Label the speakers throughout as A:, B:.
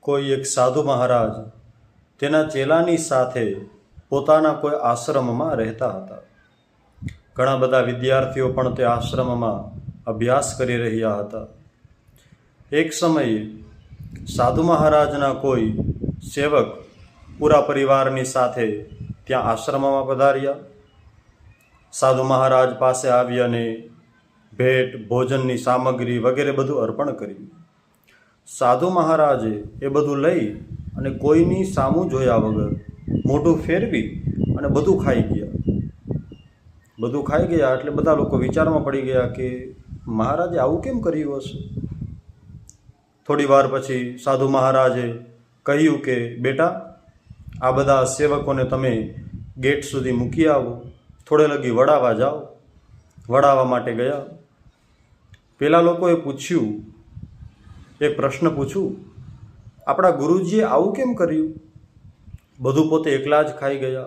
A: કોઈ એક સાધુ મહારાજ તેના ચેલાની સાથે પોતાના કોઈ આશ્રમમાં રહેતા હતા. ઘણા બધા વિદ્યાર્થીઓ પણ તે આશ્રમમાં અભ્યાસ કરી રહ્યા હતા. એક સમયે સાધુ મહારાજના કોઈ સેવક પૂરા પરિવારની સાથે ત્યાં આશ્રમમાં પધાર્યા. સાધુ મહારાજ પાસે આવી અને ભેટ, ભોજનની સામગ્રી વગેરે બધું અર્પણ કર્યું. સાધુ મહારાજે એ બધું લઈ અને કોઈની સામું જોયા વગર મોઢું ફેરવી અને બધું ખાઈ ગયા. બધું ખાઈ ગયા એટલે બધા લોકો વિચારમાં પડી ગયા કે મહારાજે આવું કેમ કર્યું હશે? થોડી વાર પછી સાધુ મહારાજે કહ્યું કે, બેટા, આ બધા સેવકોને તમે ગેટ સુધી મૂકી આવો. થોડે લગી વડાવા જાઓ. વડાવા માટે ગયા. પેલા લોકોએ પૂછ્યું એક પ્રશ્ન પૂછ્યું આપણા ગુરુજીએ આવું કેમ કર્યું? બધું પોતે એકલા જ ખાઈ ગયા.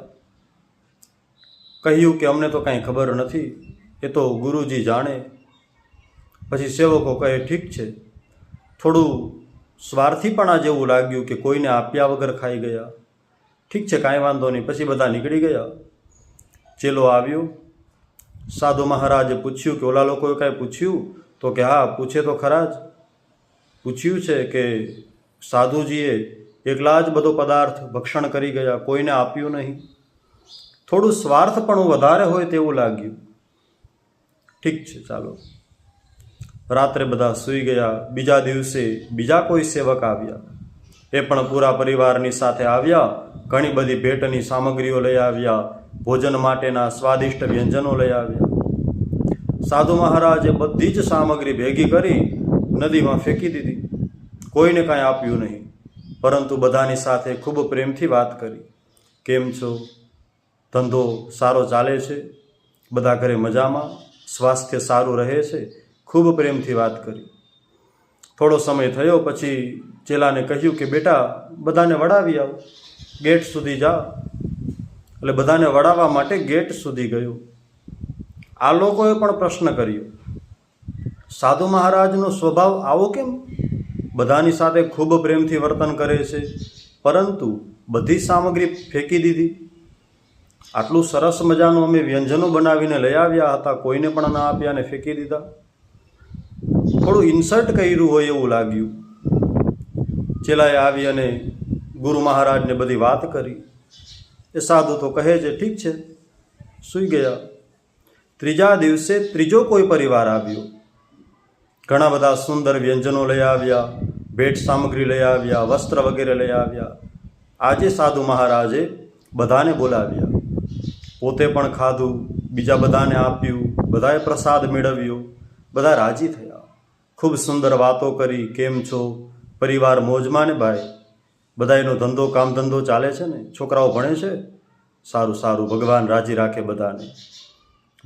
A: કહ્યું કે અમને તો કાંઈ ખબર નથી, એ તો ગુરુજી જાણે. પછી સેવકો કહે, ઠીક છે. થોડું સ્વાર્થીપણા જેવું લાગ્યું કે કોઈને આપ્યા વગર ખાઈ ગયા. ઠીક છે, કાંઈ વાંધો નહીં. પછી બધા નીકળી ગયા. ચેલો આવ્યો. સાધુ મહારાજે પૂછ્યું કે, ઓલા લોકોએ કાંઈ પૂછ્યું? તો કે, હા, પૂછે તો ખરા જ. પૂછ્યું છે કે સાધુજીએ એકલા જ બધો પદાર્થ ભક્ષણ કરી ગયા, કોઈને આપ્યું નહીં. થોડું સ્વાર્થ પણ વધારે હોય તેવું લાગ્યું. ઠીક છે, ચાલો. રાત્રે બધા સૂઈ ગયા, બીજા દિવસે બીજા કોઈ સેવક આવ્યા. એ પણ પૂરા પરિવારની સાથે આવ્યા, ઘણી બધી ભેટની સામગ્રીઓ લઈ આવ્યા, ભોજન માટેના સ્વાદિષ્ટ વ્યંજનો લઈ આવ્યા. સાધુ મહારાજે બધી જ સામગ્રી ભેગી કરી નદીમાં ફેંકી દીધી. કોઈને કાંઈ આપ્યું નહીં. પરંતુ બધાની સાથે ખૂબ પ્રેમથી વાત કરી. કેમ છો? ધંધો સારો ચાલે છે? બધા ઘરે મજામાં? સ્વાસ્થ્ય સારું રહે છે? ખૂબ પ્રેમથી વાત કરી. થોડો સમય થયો પછી ચેલાને કહ્યું કે, બેટા, બધાને વડાવી આવો. ગેટ સુધી જા. એટલે બધાને વડાવવા માટે ગેટ સુધી ગયો. આ લોકોએ પણ પ્રશ્ન કર્યો. સાધુ મહારાજનો સ્વભાવ આવો કેમ? બધાની સાથે ખૂબ પ્રેમથી વર્તન કરે છે, પરંતુ બધી સામગ્રી ફેંકી દીધી. આટલું સરસ મજાનું અમે વ્યંજનો બનાવીને લઈ આવ્યા હતા, કોઈને પણ ના આપ્યા અને ફેંકી દીધા. થોડું ઇન્સર્ટ કર્યું હોય એવું લાગ્યું. ચેલાએ આવી અને ગુરુ મહારાજને બધી વાત કરી. એ સાધુ તો કહે છે, ઠીક છે. સૂઈ ગયા. ત્રીજા દિવસે ત્રીજો કોઈ પરિવાર આવ્યો. ઘણા બધા સુંદર વ્યંજનો લઈ આવ્યા, ભેટ સામગ્રી લઈ આવ્યા, વસ્ત્ર વગેરે લઈ આવ્યા. આજે સાધુ મહારાજે બધાને બોલાવ્યા. પોતે પણ ખાધું, બીજા બધાને આપ્યું, બધાએ પ્રસાદ મેળવ્યો, બધા રાજી થયા. ખૂબ સુંદર વાતો કરી, કેમ છો? પરિવાર મોજમાં ને ભાઈ? બધાયનો ધંધો કામ ધંધો ચાલે છે ને? છોકરાઓ ભણે છે? સારું સારું, ભગવાન રાજી રાખે બધાને.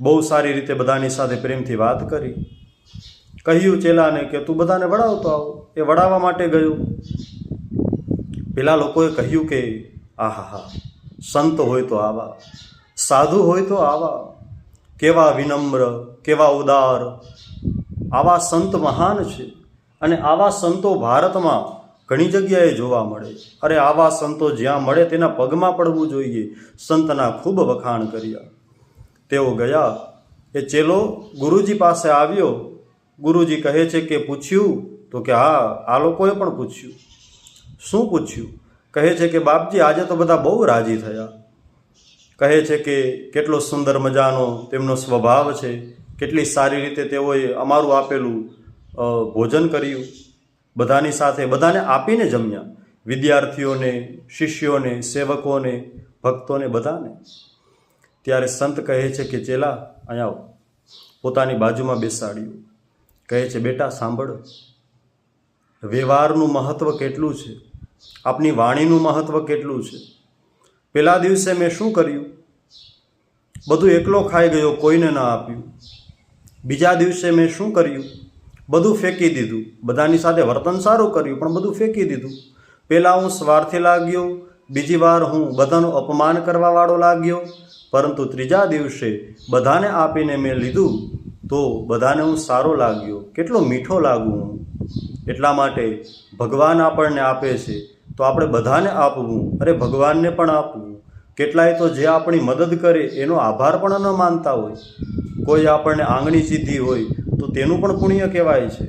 A: બહુ સારી રીતે બધાની સાથે પ્રેમથી વાત કરી. કહ્યું ચેલાને કે તું બધાને વડાવતો આવો. એ વડાવવા માટે ગયો. પેલા લોકોએ કહ્યું કે આહા હા સંત હોય તો આવા, સાધુ હોય તો આવા, કેવા વિનમ્ર, કેવા ઉદાર, આવા સંત મહાન છે અને આવા સંતો ભારતમાં ઘણી જગ્યાએ જોવા મળે. અરે, આવા સંતો જ્યાં મળે તેના પગમાં પડવું જોઈએ. સંતના ખૂબ વખાણ કર્યા. તેઓ ગયા. એ ચેલો ગુરુજી પાસે આવ્યો. ગુરુજી કહે છે કે પૂછ્યું તો કે હા, આ લોકોએ પણ પૂછ્યું. શું પૂછ્યું? કહે છે કે બાપજી, આજે તો બધા બહુ રાજી થયા. કહે છે કે કેટલો સુંદર મજાનો તેમનો સ્વભાવ છે. કેટલી સારી રીતે તેઓએ અમારું આપેલું ભોજન કર્યું. બધાની સાથે, બધાને આપીને જમ્યા. વિદ્યાર્થીઓને, શિષ્યોને, સેવકોને, ભક્તોને બધાને. ત્યારે સંત કહે છે કે, ચેલા, અહીંયા આવો. પોતાની બાજુમાં બેસાડ્યું. કહે છે, બેટા, સાંભળ. વ્યવહારનું મહત્ત્વ કેટલું છે? આપની વાણીનું મહત્ત્વ કેટલું છે? પહેલા દિવસે મેં શું કર્યું? બધું એકલો ખાઈ ગયો, કોઈને ના આપ્યું. બીજા દિવસે મેં શું કર્યું? બધું ફેંકી દીધું. બધાની સાથે વર્તન સારું કર્યું, પણ બધું ફેંકી દીધું. પહેલાં હું સ્વાર્થી લાગ્યો, બીજી વાર હું બધાનું અપમાન કરવાવાળો લાગ્યો, પરંતુ ત્રીજા દિવસે બધાને આપીને મેં લીધું. તો બધાને હું સારો લાગ્યો. કેટલો મીઠો લાગુ હું. એટલા માટે ભગવાન આપણને આપે છે તો આપણે બધાને આપવું. અરે ભગવાનને પણ આપવું. કેટલાય તો જે આપણી મદદ કરે એનો આભાર પણ ન માનતા હોય. કોઈ આપણને આંગણી સીધી હોય તો તેનું પણ પુણ્ય કહેવાય છે.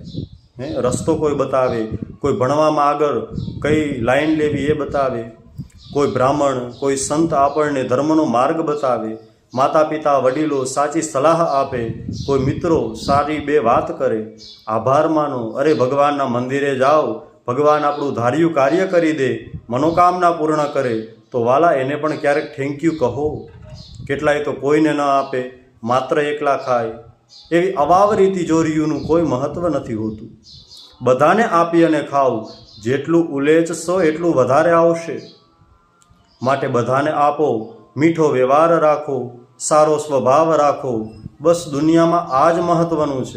A: હે, રસ્તો કોઈ બતાવે, કોઈ ભણવામાં આગળ કઈ લાઈન લેવી એ બતાવે. કોઈ બ્રાહ્મણ, કોઈ સંત આપણને ધર્મનો માર્ગ બતાવે. માતા પિતા વડીલો સાચી સલાહ આપે, કોઈ મિત્રો સારી બે વાત કરે, આભાર માનો, અરે ભગવાનના મંદિરે જાઓ, ભગવાન આપણું ધાર્યું કાર્ય કરી દે, મનોકામના પૂર્ણ કરે, તો વાલા એને પણ ક્યારેક થેન્ક યુ કહો. કેટલાય તો કોઈને ન આપે, માત્ર એકલા ખાય. એવી અવાવરી તિજોરીઓનું કોઈ મહત્ત્વ નથી હોતું. બધાને આપી અને ખાવ, જેટલું ઉલેચશો એટલું વધારે આવશે. માટે બધાને આપો, મીઠો વ્યવહાર રાખો સારો સ્વભાવ રાખો. બસ દુનિયામાં આ જ મહત્ત્વનું છે.